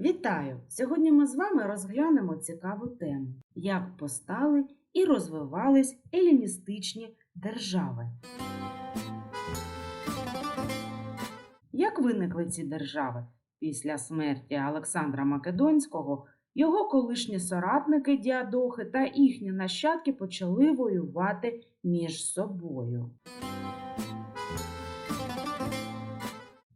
Вітаю! Сьогодні ми з вами розглянемо цікаву тему, як постали і розвивались еліністичні держави. Як виникли ці держави? Після смерті Олександра Македонського його колишні соратники Діадохи та їхні нащадки почали воювати між собою.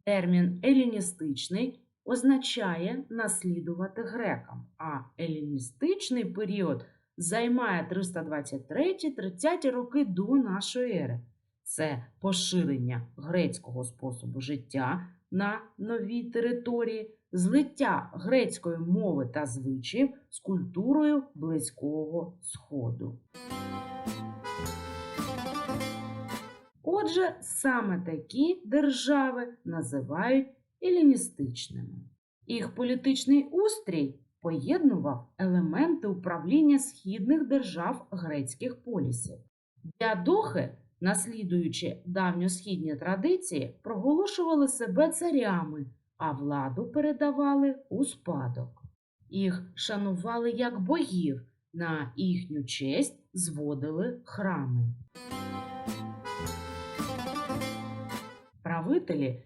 Термін еліністичний означає наслідувати грекам, а еліністичний період займає 323-30 роки до нашої ери. Це поширення грецького способу життя на новій території, злиття грецької мови та звичаїв з культурою Близького Сходу. Отже, саме такі держави називають еліністичними. Їх політичний устрій поєднував елементи управління східних держав грецьких полісів. Діадохи, наслідуючи давньосхідні традиції, проголошували себе царями, а владу передавали у спадок. Їх шанували як богів, на їхню честь зводили храми. Правителі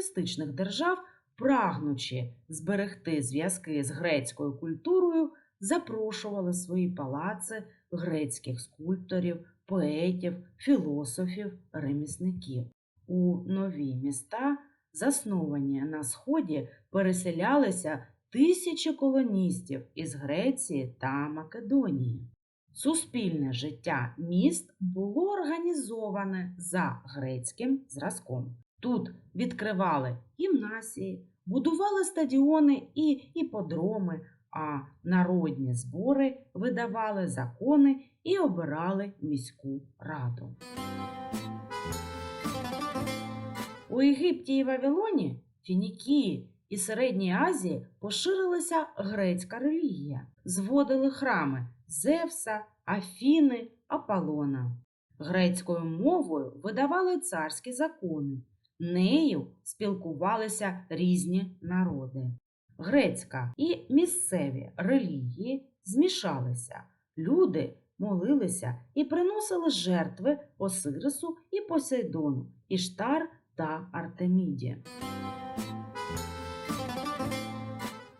еліністичних держав, прагнучи зберегти зв'язки з грецькою культурою, запрошували свої палаци грецьких скульпторів, поетів, філософів, ремісників. У нові міста, засновані на сході, переселялися тисячі колоністів із Греції та Македонії. Суспільне життя міст було організоване за грецьким зразком. Тут відкривали гімнасії, будували стадіони і іподроми, а народні збори видавали закони і обирали міську раду. У Єгипті і Вавилоні, Фінікії і Середній Азії поширилася грецька релігія, зводили храми Зевса, Афіни, Аполлона. Грецькою мовою видавали царські закони. Нею спілкувалися різні народи. Грецька і місцеві релігії змішалися. Люди молилися і приносили жертви Осирису і Посейдону, Іштар та Артеміді.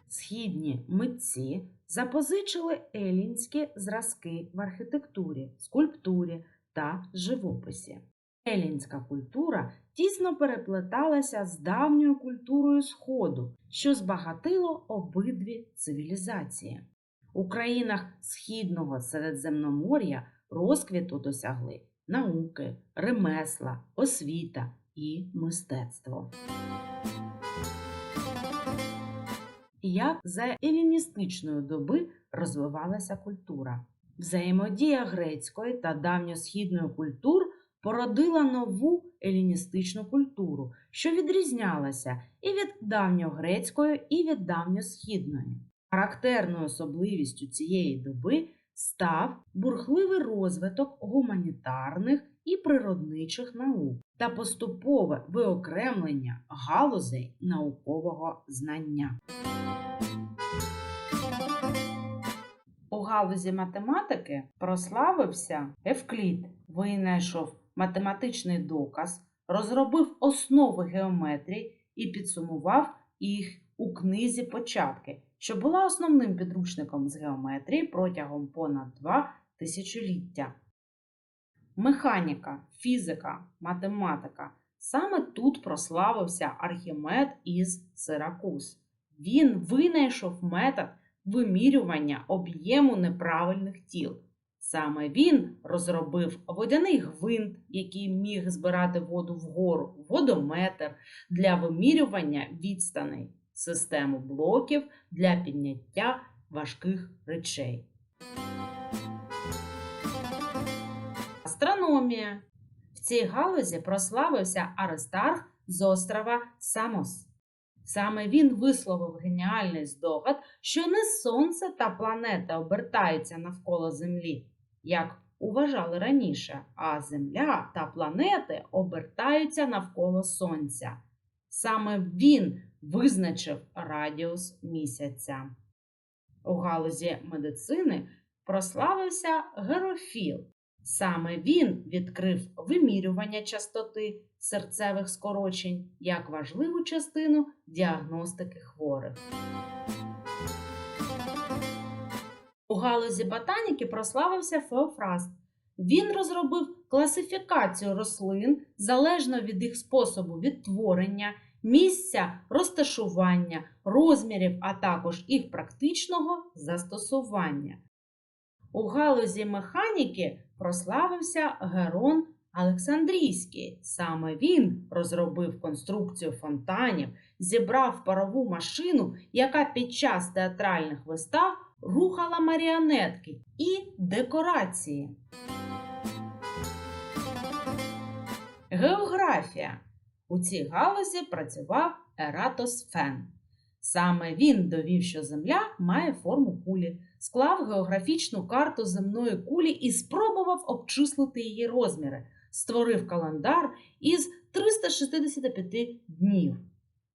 Східні митці запозичили елінські зразки в архітектурі, скульптурі та живописі. Елінська культура тісно переплеталася з давньою культурою Сходу, що збагатило обидві цивілізації. У країнах Східного Середземномор'я розквіту досягли науки, ремесла, освіта і мистецтво. Як за еліністичної доби розвивалася культура? Взаємодія грецької та давньосхідної культур породила нову еліністичну культуру, що відрізнялася і від давньогрецької, і від давньосхідної. Характерною особливістю цієї доби став бурхливий розвиток гуманітарних і природничих наук та поступове виокремлення галузей наукового знання. У галузі математики прославився Евклід, винайшов математичний доказ, розробив основи геометрії і підсумував їх у книзі Початки, що була основним підручником з геометрії протягом понад два тисячоліття. Механіка, фізика, математика. Саме тут прославився Архімед із Сиракуз. Він винайшов метод вимірювання об'єму неправильних тіл. Саме він розробив водяний гвинт, який міг збирати воду вгору, водометр для вимірювання відстаней, систему блоків для підняття важких речей. Астрономія. В цій галузі прославився Аристарх з острова Самос. Саме він висловив геніальний здогад, що не Сонце та планета обертаються навколо Землі, як уважали раніше, а Земля та планети обертаються навколо Сонця. Саме він визначив радіус місяця. У галузі медицини прославився Герофіл. Саме він відкрив вимірювання частоти серцевих скорочень як важливу частину діагностики хворих. У галузі ботаніки прославився Феофраст. Він розробив класифікацію рослин залежно від їх способу відтворення, місця розташування, розмірів, а також їх практичного застосування. У галузі механіки прославився Герон Олександрійський. Саме він розробив конструкцію фонтанів, зібрав парову машину, яка під час театральних вистав рухала маріонетки і декорації. Географія. У цій галузі працював Ератосфен. Саме він довів, що Земля має форму кулі, склав географічну карту земної кулі і спробував обчислити її розміри, створив календар із 365 днів.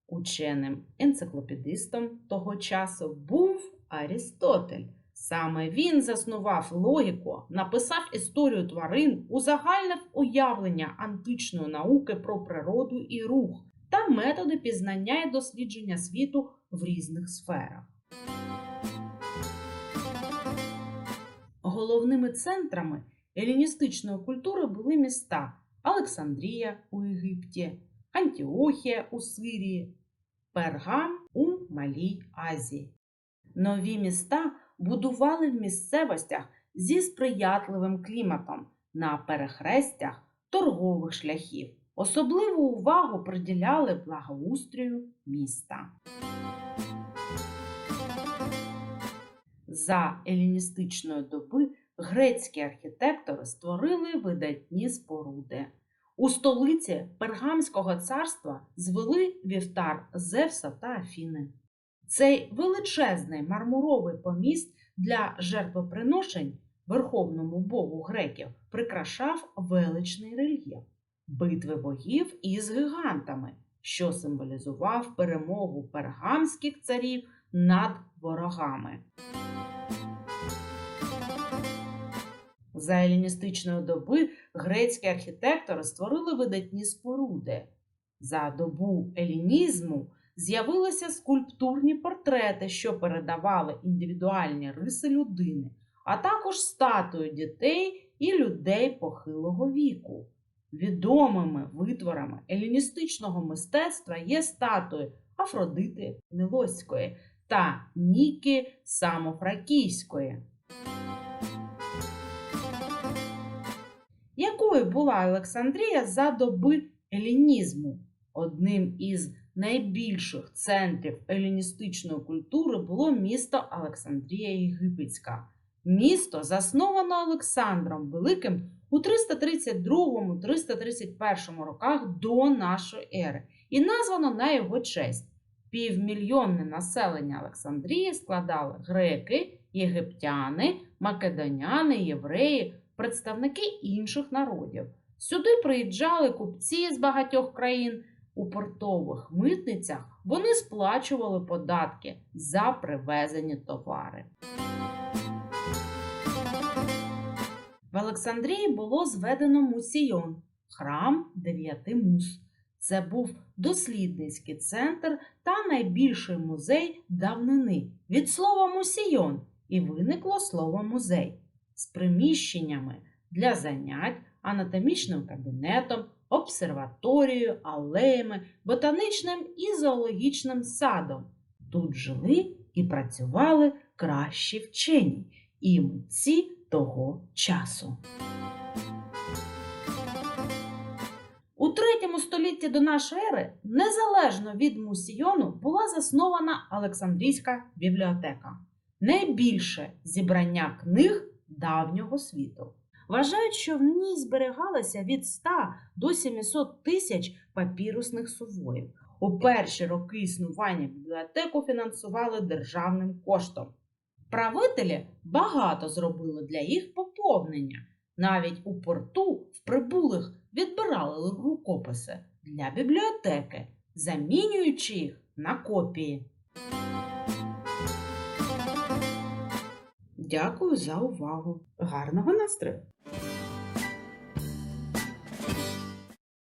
Ученим енциклопедистом того часу був Арістотель. Саме він заснував логіку, написав історію тварин, узагальнив уявлення античної науки про природу і рух та методи пізнання і дослідження світу в різних сферах. Головними центрами еліністичної культури були міста Олександрія у Єгипті, Антіохія у Сирії, Пергам у Малій Азії. Нові міста будували в місцевостях зі сприятливим кліматом на перехрестях торгових шляхів. Особливу увагу приділяли благоустрою міста. За еліністичної доби грецькі архітектори створили видатні споруди. У столиці Пергамського царства звели вівтар Зевса та Афіни. Цей величезний мармуровий поміст для жертвоприношень верховному богу греків прикрашав величний рельєф битви богів із гігантами, що символізував перемогу пергамських царів над ворогами. За еліністичної доби грецькі архітектори створили видатні споруди. За добу елінізму з'явилися скульптурні портрети, що передавали індивідуальні риси людини, а також статуї дітей і людей похилого віку. Відомими витворами еліністичного мистецтва є статуї Афродити Мілоської та Ніки Самофракійської. Якою була Олександрія за доби елінізму? Одним із найбільших центрів еліністичної культури було місто Олександрія Єгипетська. Місто засновано Олександром Великим у 332-331 роках до нашої ери і названо на його честь. Півмільйонне населення Олександрії складали греки, єгиптяни, македоняни, євреї, представники інших народів. Сюди приїжджали купці з багатьох країн. У портових митницях вони сплачували податки за привезені товари. В Олександрії було зведено мусійон храм дев'яти мус. Це був дослідницький центр та найбільший музей давнини від слова мусійон і виникло слово музей з приміщеннями для занять, анатомічним кабінетом, обсерваторією, алеями, ботанічним і зоологічним садом. Тут жили і працювали кращі вчені і митці того часу. У третьому столітті до нашої ери, незалежно від мусійону, була заснована Олександрійська бібліотека найбільше зібрання книг давнього світу. Вважають, що в ній зберігалося від 100 до 700 тисяч папірусних сувоїв. У перші роки існування бібліотеку фінансували державним коштом. Правителі багато зробили для їх поповнення. Навіть у порту в прибулих відбирали рукописи для бібліотеки, замінюючи їх на копії. Дякую за увагу. Гарного настрою!